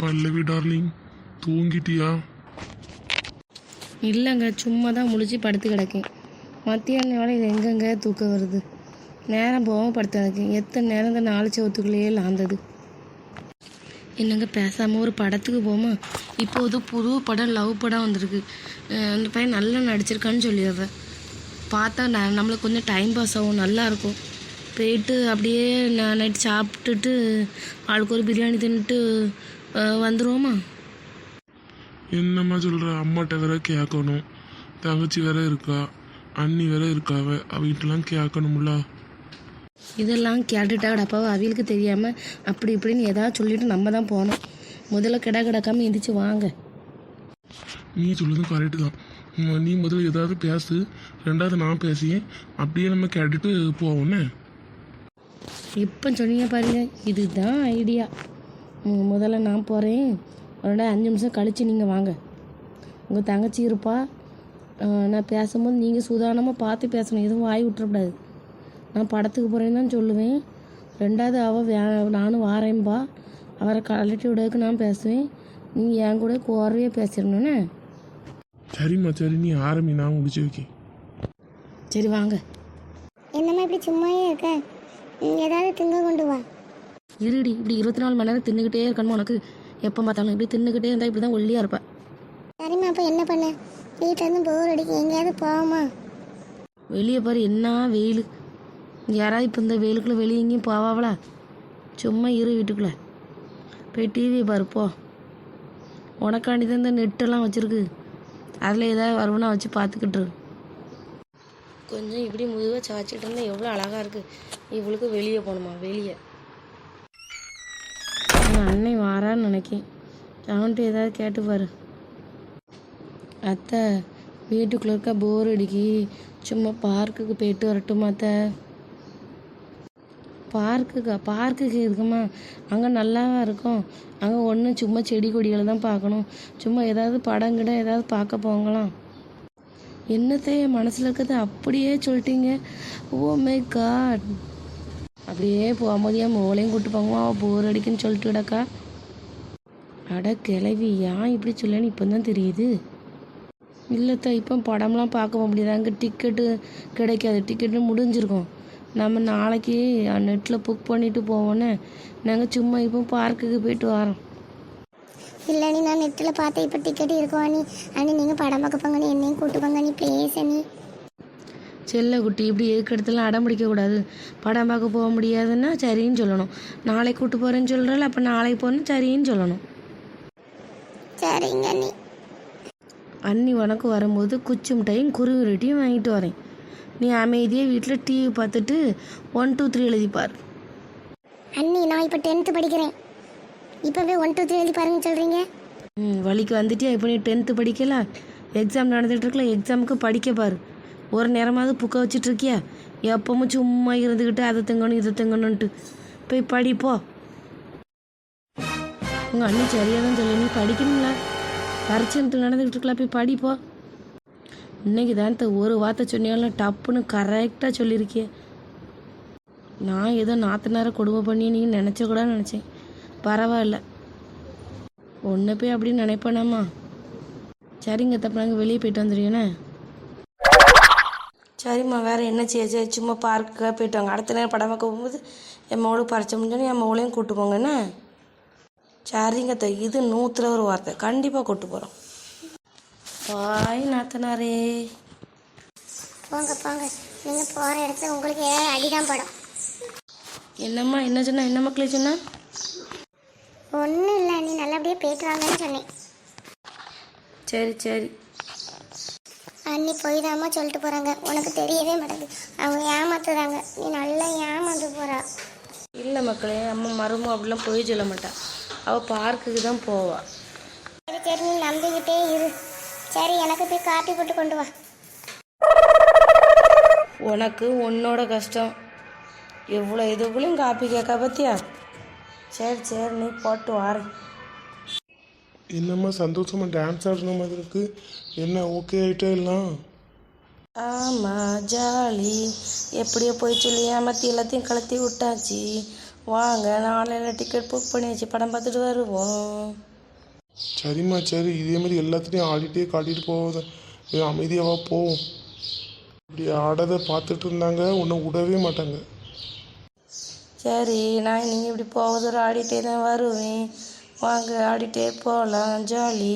பல்லவி darling தூங்கிட்டியா? இல்லைங்க சும்மா தான் முழிச்சு படுத்து கிடக்கேன். மத்தியான வேலையில் எங்கெங்க தூக்கம் வருது? நேரம் போகாமல் படுத்து கிடக்கேன் எத்தனை நேரம் இந்த நாலு சவத்துக்குள்ளேயே லாந்தது? என்னங்க பேசாமல் ஒரு படத்துக்கு போமா? இப்போது புது படம் லவ் படம் வந்திருக்கு. அந்த பையன் நல்லா நடிச்சிருக்கான்னு சொல்லிடுறேன் பார்த்தா ந நம்மளுக்கு கொஞ்சம் டைம் பாஸ் ஆகும் நல்லா இருக்கும். போயிட்டு அப்படியே நான் நைட் சாப்பிட்டுட்டு ஆளுக்கு ஒரு பிரியாணி தின்னுட்டு வந்துருவோமா? என்னம்மா சொல்ற? அம்மாட்ட வேற கேட்கணும் தங்கச்சி வேற இருக்கா? அண்ணி வேற இருக்காவ? அவகிட்டலாம் கேட்கணும்ல இதெல்லாம் கேட்டுட்டா கிடப்பாவோ? அவிகளுக்கு தெரியாமல் அப்படி இப்படின்னு ஏதாவது சொல்லிட்டு நம்ம தான் போகணும். முதல்ல கிட கிடக்காம எந்திரிச்சு வாங்க. நீ சொல்லுதும் கரெக்டு தான். நீ முதல்ல ஏதாவது பேசு. ரெண்டாவது நான் பேசியேன் அப்படியே நம்ம கேட்டுட்டு போவோன்னே இப்போ சொன்னீங்க பாருங்க. இதுதான் ஐடியா முதல்ல நான் போகிறேன் ரெண்டா அஞ்சு நிமிஷம் கழித்து நீங்கள் வாங்க. உங்கள் தங்கச்சி இருப்பா. நான் பேசும்போது நீங்கள் சுதாரணமாக பார்த்து பேசணும். எதுவும் வாய் விட்டுறக்கூடாது. நான் படத்துக்கு போகிறேன்னு தான் சொல்லுவேன். ரெண்டாவது அவள் வே நானும் வாரேன்பா அவரை கலட்டி விடக்கு நான் பேசுவேன். நீங்கள் என் கூட கோர்வையாக பேசிடணுண்ணே சரிம்மா சரி. நீ ஆரம்பி நான் முடிச்சு வைக்கேன் சரி வாங்க. என்னம்மா இப்படி சும்மாவே இருக்க? ஏதாவது திங்க கொண்டு வா. இருடி இப்படி இருபத்தி நாலு மணி நேரம் தின்னுக்கிட்டே இருக்கணுமா உனக்கு? எப்போ பார்த்தாலும் இப்படி தின்னுக்கிட்டே இருந்தால் இப்படி தான் ஒல்லியாக இருப்பேன் சரிம்மா அப்போ என்ன பண்ண? வீட்டில் இருந்து போர் அடிக்க எங்கேயாவது போவோமா? வெளியே பாரு என்ன வெயில். யாராவது இப்போ இந்த வெயிலுக்குள்ளே வெளியே எங்கேயும் போவாவளா? சும்மா இரு வீட்டுக்குள்ளே. போய் டிவி பாரு போ. உனக்காண்டி தான் இந்த நெட்டெல்லாம் வச்சுருக்கு. அதில் ஏதாவது வருவனா வச்சு பார்த்துக்கிட்டு. கொஞ்சம் இப்படி முதுவாக சாய்ச்சிட்டு இருந்தால் எவ்வளோ அழகாக இருக்குது இவளுக்கு வெளியே போகணுமா? வெளியே. அன்னை வாரான்னு நினைக்கேன். அவன்கிட்ட ஏதாவது கேட்டு பாரு. அத்தை வீட்டுக்குள்ள இருக்க போர் அடிக்கி சும்மா பார்க்குக்கு போயிட்டு வரட்டுமா அத்தை? பார்க்குக்கா பார்க்குக்கு இருக்குமா? அங்கே நல்லாவா இருக்கும்? அங்கே ஒன்று சும்மா செடி கொடிகளை தான் பார்க்கணும். சும்மா ஏதாவது படம் கிட ஏதாவது பார்க்க போங்களாம். என்னத்தை என் மனசில் இருக்கிறத அப்படியே சொல்லிட்டீங்க. ஓ மை காட் அப்படியே போகும்போது என் மோளையும் கூட்டு அவள் போர் அடிக்குன்னு சொல்லிட்டு விடக்கா அட கிளவி ஏன் இப்படி சொல்லன்னு இப்போ தான் தெரியுது இல்லைத்தா இப்போ படம்லாம் பார்க்க போக முடியாது அங்கே டிக்கெட்டு கிடைக்காது. டிக்கெட்டு முடிஞ்சிருக்கும். நம்ம நாளைக்கு நெட்டில் புக் பண்ணிட்டு போவோன்னே. நாங்கள் சும்மா இப்போ பார்க்குக்கு போயிட்டு வரோம். இல்லை நீ நான் நெட்டில் பார்த்தேன். இப்போ டிக்கெட் இருக்கோம் நீ அண்ணி நீங்கள் படம் பார்க்க போங்க நீ என்னையும் கூட்டு போங்க நீ ப்ளீஸ் அண்ணி. செல்ல குட்டி இப்படி எதுக்கு அடம் பிடிக்கக்கூடாது படம் பார்க்க போக முடியாதுன்னா சரின்னு சொல்லணும். நாளைக்கு கூட்டு போகிறேன்னு சொல்கிறல அப்போ நாளைக்கு போகணும் சரின்னு சொல்லணும். சரிங்க அண்ணி. அண்ணி உனக்கு வரும்போது குச்சி மிட்டாயும் குருவி ரொட்டியும் வாங்கிட்டு வரேன். நீ அமைதியாக வீட்டில் டிவி பார்த்துட்டு ஒன் டூ த்ரீ எழுதிப்பார் அண்ணி நான் இப்போ டென்த்து படிக்கிறேன். இப்போவே ஒன் டூ த்ரீ எழுதி பாருங்க சொல்கிறீங்க ம் வழிக்கு வந்துட்டியா? இப்போ நீ டென்த்து படிக்கல? எக்ஸாம் நடந்துட்டு இருக்கல எக்ஸாமுக்கு படிக்க பாரு. ஒரு நேரமாவது புக்கை வச்சுட்டு இருக்கியா எப்பவும் சும்மா இருந்துக்கிட்டு அதை தங்கணும் இதை திங்கணுன்ட்டு போய் படிப்போ உங்கள் அண்ணன் சரியாக தான் சொல்லி நீ படிக்கணும்ல? பரிச்சை நடந்துக்கிட்டு இருக்கலாம் போய் படிப்போ இன்னைக்கு தான் ஒரு வார்த்தை சொன்னாலும் டப்புன்னு கரெக்டாக சொல்லியிருக்கிய நான் ஏதோ நாத்தனாரை கொடுமை பண்ணி நீங்கள் நினச்ச கூட நினச்சேன். பரவாயில்ல. ஒன்று போய் அப்படின்னு நினைப்பேனாம்மா சரிங்க தப்பு நாங்கள் வெளியே போயிட்டு வந்துடுவேண்ணே சரிம்மா வேறு என்ன செய்ய சரி சும்மா பார்க்குக்காக போயிட்டு வாங்க. அடுத்த நேரம் படம் பார்க்க போகும்போது என் மோளுக்கு பறிச்ச முடிஞ்சோன்னு என் மோளையும் கூட்டு போங்கண்ணே சரிங்க த இது நூற்றுல ஒரு வார்த்தை. கண்டிப்பாக கூட்டு போகிறோம் பாய் நாத்தனாரே. போங்க போங்க. நீங்கள் போகிற இடத்துல உங்களுக்கு ஏதாவது அடிதான் படம். என்னம்மா என்ன சொன்னா? என்ன மக்களே சொன்னா? ஒன்றும் இல்லை நீ நல்லபடியாக போயிட்டு வாங்கன்னு சொன்னேன். சரி சரி. அண்ணி போய் தாம்மா சொல்லிட்டு போகிறாங்க உனக்கு தெரியவே மாட்டேங்குது. அவங்க ஏமாத்துறாங்க. நீ நல்லா ஏமாந்து போகிறா இல்லை மக்களே அம்மா மருமம் அப்படிலாம் போய் சொல்ல மாட்டா. அவள் பார்க்குக்கு தான் போவா. சரி சரி நீ நம்பிக்கிட்டே இரு. சரி எனக்கு போய் காப்பி போட்டு கொண்டு வா. உனக்கு உன்னோட கஷ்டம். எவ்வளோ இதுக்குள்ளேயும் காப்பி கேட்க பத்தியா? சரி சரி நீ போட்டு வாரேன். என்னம்மா சந்தோஷமா டான்ஸ் ஆடுற மாதிரி இருக்கு? என்ன ஓகே ஆயிட்டா எல்லாம்? ஆமாம் ஜாலி. எப்படியோ போய் சொல்லி ஏமாற்றி எல்லாத்தையும் கலத்தி விட்டாச்சு. வாங்க ஆன்லைனில் டிக்கெட் புக் பண்ணி வச்சு படம் பார்த்துட்டு வருவோம். சரிம்மா சரி. இதே மாதிரி எல்லாத்துலேயும் ஆடிட்டே காட்டிட்டு போகாத. இது அமைதியாவா போவோம் இப்படி ஆடதை பார்த்துட்டு இருந்தாங்க. உன்னை விடவே மாட்டாங்க. சரி நான் நீங்கள் இப்படி போகுது ஆடிட்டே தான் வருவேன். வாங்க ஆடிட்டே போகலாம் ஜாலி.